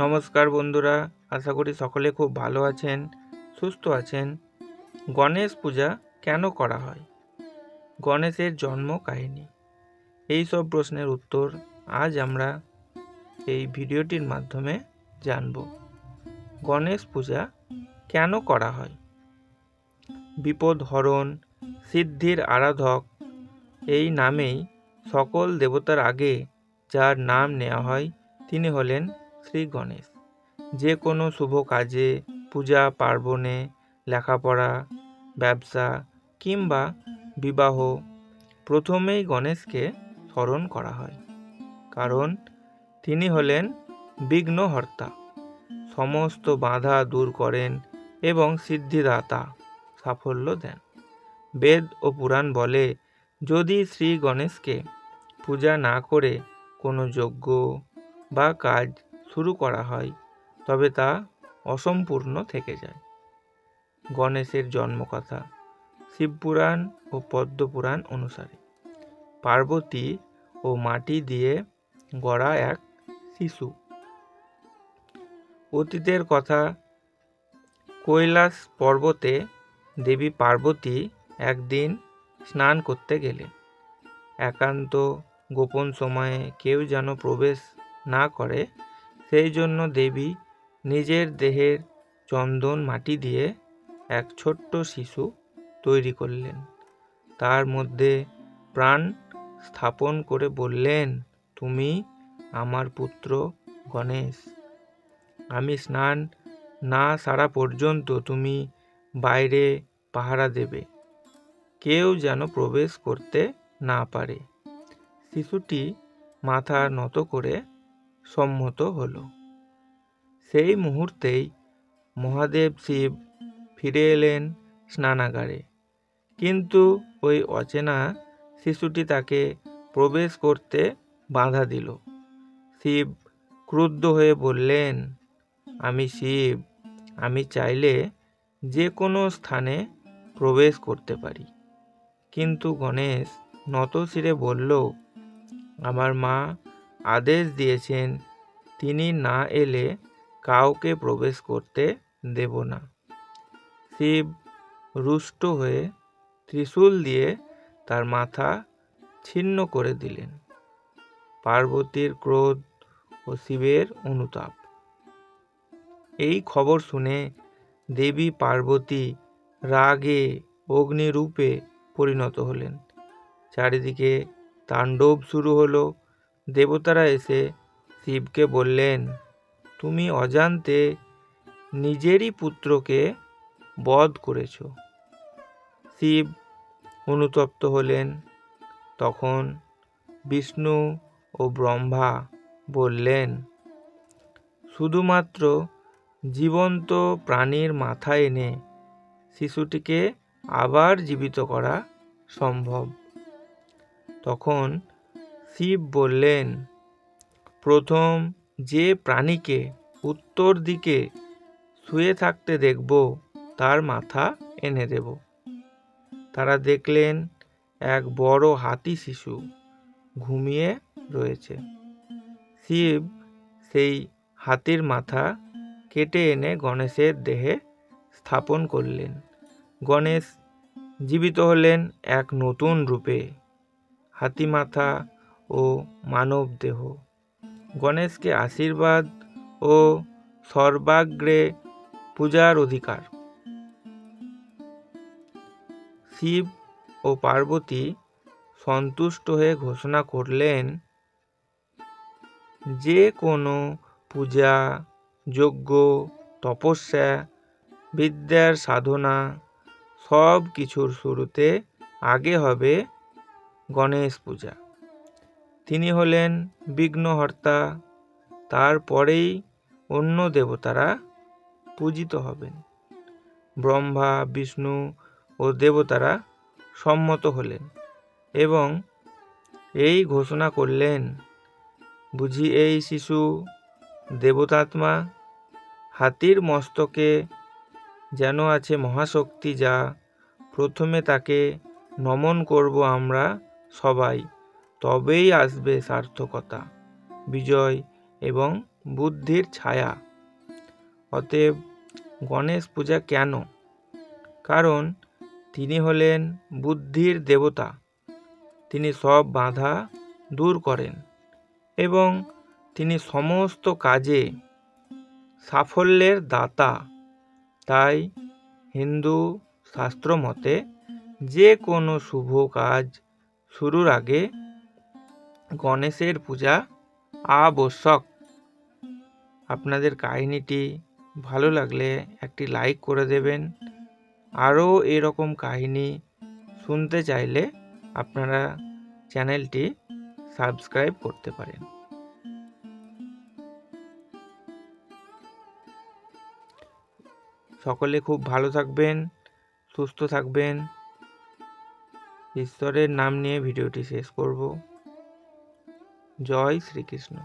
নমস্কার বন্ধুরা, আশা করি সকলে খুব ভালো আছেন, সুস্থ আছেন। গণেশ পূজা কেন করা হয়? গণেশের জন্ম কাহিনী। এই সব প্রশ্নের উত্তর আজ আমরা এই ভিডিওটির মাধ্যমে জানব। গণেশ পূজা কেন করা হয়? বিপদ হরণ, সিদ্ধির আরাধক, এই নামেই সকল দেবতার আগে যার নাম নেওয়া হয়, তিনি হলেন শ্রী গণেশ। যে কোনো শুভ কাজে, পূজা, পার্বণে, লেখাপড়া, ব্যবসা কিংবা বিবাহ প্রথমেই গণেশকে স্মরণ করা হয়। কারণ তিনি হলেন বিঘ্নহর্তা। সমস্ত বাধা দূর করেন এবং সিদ্ধিদাতা সাফল্য দেন। বেদ ও পুরাণ বলে, যদি শ্রী গণেশকে পূজা না করে কোনো যজ্ঞ বা কাজ শুরু করা হয়, তবে তা অসম্পূর্ণ থেকে যায়। গণেশের জন্মকথা, শিবপুরাণ ও পদ্মপুরাণ অনুসারে। পার্বতী ও মাটি দিয়ে গড়া এক শিশু। অতীতের কথা, কৈলাস পর্বতে দেবী পার্বতী একদিন স্নান করতে গেলেন। একান্ত গোপন সময়ে কেউ যেন প্রবেশ না করে সেই জন্য দেবী নিজের দেহের চন্দন মাটি দিয়ে এক ছোট্ট শিশু তৈরি করলেন। তার মধ্যে প্রাণ স্থাপন করে বললেন, তুমি আমার পুত্র গণেশ। আমি স্নান না সারা পর্যন্ত তুমি বাইরে পাহারা দেবে। কেউ যেন প্রবেশ করতে না পারে। শিশুটি মাথা নত করে সম্মত হলো। সেই মুহূর্তেই মহাদেব শিব ফিরে এলেন স্নানাগারে। কিন্তু ওই অচেনা শিশুটি তাকে প্রবেশ করতে বাধা দিল। শিব ক্রুদ্ধ হয়ে বললেন, আমি শিব, আমি চাইলে যে কোনো স্থানে প্রবেশ করতে পারি। কিন্তু গণেশ নত শিরে বলল, আমার মা আদেশ দিয়েছেন, তিনি না এলে কাউকে প্রবেশ করতে দেব না। শিব রুষ্ট হয়ে ত্রিশূল দিয়ে তার মাথা ছিন্ন করে দিলেন। পার্বতীর ক্রোধ ও শিবের অনুতাপ। এই খবর শুনে দেবী পার্বতী রাগে, অগ্নিরূপে পরিণত হলেন। চারিদিকে তাণ্ডব শুরু হলো। দেবতারা এসে শিবকে বললেন, তুমি অজান্তে নিজেরই পুত্রকে বধ করেছ। শিব অনুতপ্ত হলেন। তখন বিষ্ণু ও ব্রহ্মা বললেন, শুধুমাত্র জীবন্ত প্রাণীর মাথা এনে শিশুটিকে আবার জীবিত করা সম্ভব। তখন শিব বললেন, প্রথম যে প্রাণীকে উত্তর দিকে শুয়ে থাকতে দেখব, তার মাথা এনে দেব। তারা দেখলেন এক বড় হাতি শিশু ঘুমিয়ে রয়েছে। শিব সেই হাতির মাথা কেটে এনে গণেশের দেহে স্থাপন করলেন। গণেশ জীবিত হলেন এক নতুন রূপে। হাতি মাথা ও মানব দেহ। গণেশকে আশীর্বাদ ও সর্বাগ্রে পূজার অধিকার। শিব ও পার্বতী সন্তুষ্ট হয়ে ঘোষণা করলেন, যে কোনো পূজা, যজ্ঞ, তপস্যা, বিদ্যার সাধনা, সব কিছুর শুরুতে আগে হবে গণেশ পূজা। তিনি হলেন বিঘ্নহর্তা। তারপরেই অন্য দেবতারা পূজিত হবেন। ব্রহ্মা, বিষ্ণু ও দেবতারা সম্মত হলেন এবং এই ঘোষণা করলেন, বুঝি এই শিশু দেবতাত্মা হাতির মস্তকে যেন আছে মহাশক্তি যা প্রথমে তাকে নমন করব আমরা সবাই। তবেই আসবে সার্থকতা, বিজয় এবং বুদ্ধির ছায়া। অতএব গণেশ পূজা কেন? কারণ তিনি হলেন বুদ্ধির দেবতা। তিনি সব বাধা দূর করেন এবং তিনি সমস্ত কাজে সাফল্যের দাতা। তাই হিন্দু শাস্ত্র মতে যে কোনো শুভ কাজ শুরুর আগে গণেশের পূজা আবশ্যক। আপনাদের কাহিনীটি ভালো লাগলে একটি লাইক করে দেবেন। আরও এরকম কাহিনী শুনতে চাইলে আপনারা চ্যানেলটি সাবস্ক্রাইব করতে পারেন। সকলে খুব ভালো থাকবেন, সুস্থ থাকবেন। ঈশ্বরের নাম নিয়ে ভিডিওটি শেষ করব। জয় শ্রীকৃষ্ণ